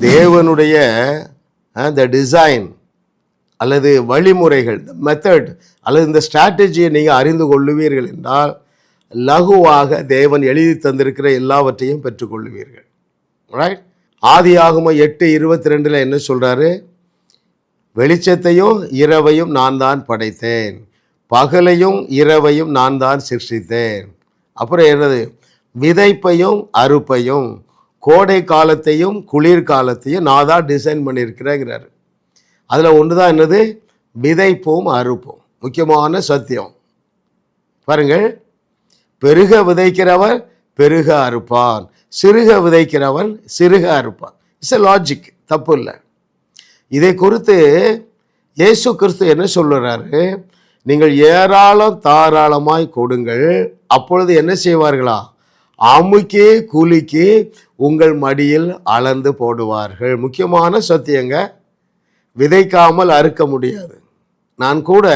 தேவனுடைய the design அல்லது வழிமுறைகள் மெத்தட் அல்லது இந்த ஸ்ட்ராட்டஜியை நீங்கள் அறிந்து கொள்ளுவீர்கள் என்றால் லகுவாக தேவன் எழுதி தந்திருக்கிற எல்லாவற்றையும் பெற்றுக்கொள்ளுவீர்கள் ரைட் ஆதி ஆகும எட்டு இருபத்தி ரெண்டில் என்ன சொல்கிறாரு வெளிச்சத்தையும் இரவையும் நான் தான் படைத்தேன். பகலையும் இரவையும் நான் தான் சிருஷ்டித்தேன். அப்புறம் என்னது? விதைப்பையும் அறுப்பையும். கோடை காலத்தையும் குளிர்காலத்தையும் நான் தான் டிசைன் பண்ணியிருக்கிறேங்கிறாரு. அதில் ஒன்று தான் என்னது? விதைப்போம் அறுப்பும். முக்கியமான சத்தியம். பாருங்கள். பெருக விதைக்கிறவன் பெருக அறுப்பான். சிறுக விதைக்கிறவன் சிறுக அறுப்பான். இட்ஸ் எ லாஜிக் தப்பு இல்லை. இதை குறித்து இயேசு கிறிஸ்து என்ன சொல்லுறாரு? நீங்கள் ஏராளம் தாராளமாய் கொடுங்கள். அப்பொழுது என்ன செய்வார்களா? அமுக்கி குலுக்கி உங்கள் மடியில் அளந்து போடுவார்கள். முக்கியமான சத்தியங்க விதைக்காமல் அறுக்க முடியாது. நான் கூட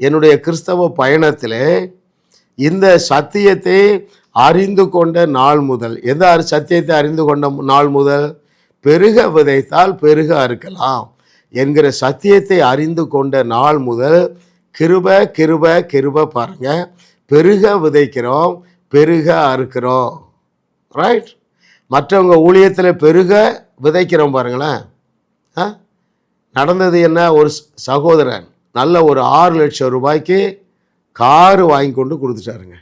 என்னுடைய கிறிஸ்தவ பயணத்தில் இந்த சத்தியத்தை அறிந்து கொண்ட நாள் முதல் எந்த சத்தியத்தை அறிந்து கொண்ட நாள் முதல்? பெருக விதைத்தால் பெருக அறுக்கலாம் என்கிற சத்தியத்தை அறிந்து கொண்ட நாள் முதல் கிருப கிருப கிருப பாருங்க. பெருக விதைக்கிறோம் பெருக அறுக்கிறோம். ரைட் மற்றவங்க ஊழியத்தில் பெருக விதைக்கிறோம் பாருங்களேன். ஆ? நடந்தது என்ன? ஒரு சகோதரன் நல்ல ஒரு ஆறு லட்சம் ரூபாய்க்கு காரு வாங்கி கொண்டு கொடுத்துட்டாருங்க.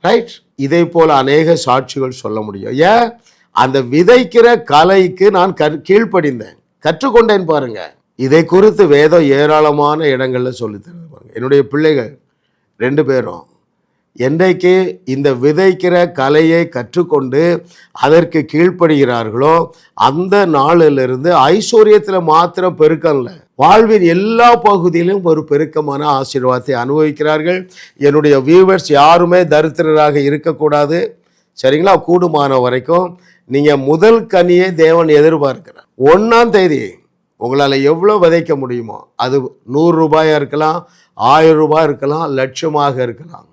ரைட்? இதே போல் அநேக சாட்சிகள் சொல்ல முடியும். ஏன்? அந்த விதைக்கிற கலைக்கு நான் கற் கீழ்ப்படிந்தேன். கற்றுக்கொண்டேன் பாருங்க. இதை குறித்து வேதம் ஏராளமான இடங்களில் சொல்லித் தருது பாருங்க. என்னுடைய பிள்ளைகள் ரெண்டு பேரும். என்றைக்கு இந்த விதைக்கிற கலையை கற்றுக்கொண்டு அதற்கு கீழ்ப்படுகிறார்களோ அந்த நாளிலிருந்து ஐஸ்வர்யத்தில் மாத்திரம் பெருக்கம் இல்லை. வாழ்வின் எல்லா பகுதியிலும் ஒரு பெருக்கமான ஆசீர்வாதத்தை அனுபவிக்கிறார்கள். என்னுடைய வியூவர்ஸ் யாருமே தரித்திரராக இருக்கக்கூடாது. சரிங்களா? கூடுமான வரைக்கும் நீங்கள் முதல் கனியை தேவன் எதிர்பார்க்கிறார். ஒன்றாம் தேதி உங்களால் எவ்வளோ விதைக்க முடியுமோ அது நூறு ரூபாயாக இருக்கலாம் ஆயிரம் ரூபாய் இருக்கலாம் லட்சமாக இருக்கலாம்.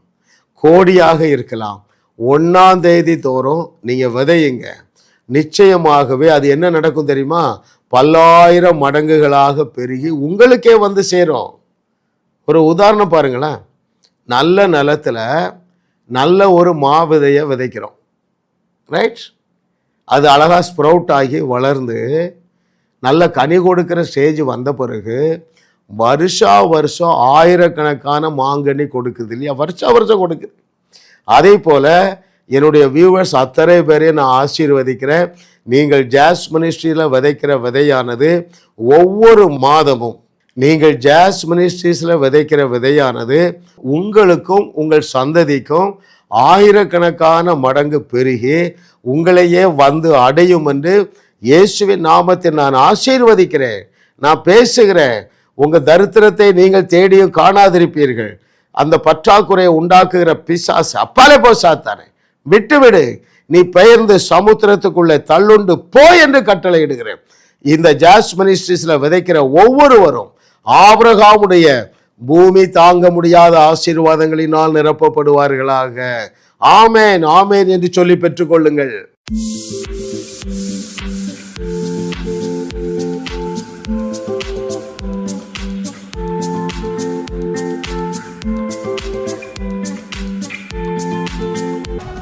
கோடியாக இருக்கலாம். ஒன்றாம் தேதி தோறும் நீங்கள் விதையுங்க. நிச்சயமாகவே அது என்ன நடக்கும் தெரியுமா? பல்லாயிரம் மடங்குகளாக பெருகி உங்களுக்கே வந்து சேரும். ஒரு உதாரணம் பாருங்களேன். நல்ல நிலத்தில் நல்ல ஒரு மா விதையை விதைக்கிறோம். ரைட் அது அழகாக ஸ்ப்ரவுட் ஆகி வளர்ந்து நல்ல கனி கொடுக்கிற ஸ்டேஜ் வந்த பிறகு வருஷா வருஷம் ஆயிரக்கணக்கான மாங்கனி கொடுக்குது இல்லையா? வருஷா வருஷம் கொடுக்குது. அதே போல் என்னுடைய வியூவர்ஸ் அத்தனை பேரையும் நான் ஆசீர்வதிக்கிறேன். நீங்கள் ஜாஸ் மினிஸ்ட்ரியில் விதைக்கிற விதையானது ஒவ்வொரு மாதமும் நீங்கள் ஜாஸ் மினிஸ்ட்ரீஸில் விதைக்கிற விதையானது உங்களுக்கும் உங்கள் சந்ததிக்கும் ஆயிரக்கணக்கான மடங்கு பெருகி உங்களையே வந்து அடையும் என்று இயேசுவின் நாமத்தில் நான் ஆசீர்வதிக்கிறேன். நான் பேசுகிறேன். உங்கள் தரித்திரத்தை நீங்கள் தேடியும் காணாதிருப்பீர்கள். அந்த பற்றாக்குறையை உண்டாக்குகிற பிசாசு அப்பாலே போ சாத்தானே. விட்டுவிடு. நீ பெயர்ந்து சமுத்திரத்துக்குள்ளே தள்ளுண்டு போ என்று கட்டளையிடுகிறேன். இந்த ஜாஸ் மினிஸ்ட்ரிஸில் விதைக்கிற ஒவ்வொருவரும் ஆபிரகாமுடைய பூமி தாங்க முடியாத ஆசீர்வாதங்களினால் நிரப்பப்படுவார்களாக. ஆமேன் ஆமேன் என்று சொல்லி பெற்றுக்கொள்ளுங்கள்.